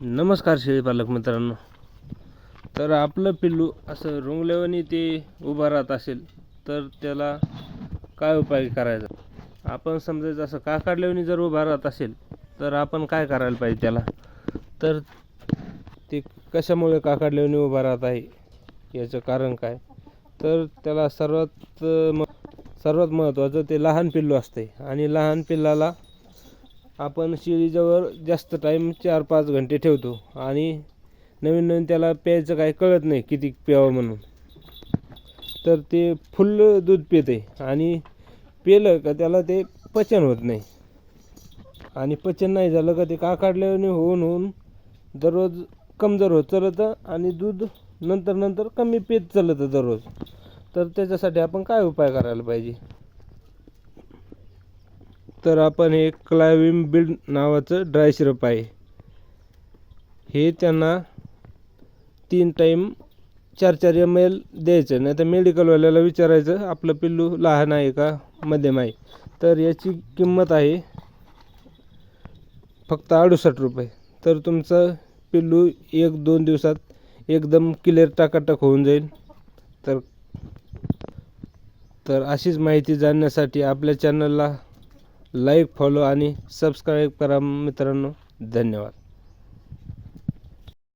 नमस्कार शेळीपालक मित्रांनो. तर आपलं पिल्लू असं रुंगल्यावानी ते उभं राहत असेल तर त्याला काय उपाय करायचा? आपण समजायचं असं का काढल्यावानी जर उभा राहत असेल तर आपण काय करायला पाहिजे त्याला? तर ते कशामुळे का उभा राहत आहे? याचं कारण काय? तर त्याला सर्वात म सर्वात महत्त्वाचं ते लहान पिल्लू असते आणि लहान पिल्लाला आपण शिळीजवळ जास्त टाईम चार पाच घंटे ठेवतो. आणि नवीन नवीन त्याला प्यायचं काय कळत नाही किती प्यावं म्हणून. तर ते फुल दूध पिते. आणि पेलं का त्याला ते पचन होत नाही. आणि पचन नाही झालं का ते का काढल्याने होऊन होऊन दररोज कमजोर होत चालतं आणि दूध नंतर नंतर कमी पित चालतं दररोज. तर त्याच्यासाठी आपण काय उपाय करायला पाहिजे? तर आपण हे क्लाविम बिल्ड नावाचं ड्राय सिरप आहे. हे त्यांना तीन टाईम चार चार एम एल द्यायचं नाही तर मेडिकलवाल्याला विचारायचं आपलं पिल्लू लहान आहे का मध्यम आहे. तर याची किंमत आहे फक्त अडुसष्ट रुपये. तर तुमचं पिल्लू एक दोन दिवसात एकदम क्लिअर टाकाटक होऊन जाईल. तर तर अशीच माहिती जाणण्यासाठी आपल्या चॅनलला लाईक फॉलो आणि सबस्क्राईब करा मित्रांनो. धन्यवाद.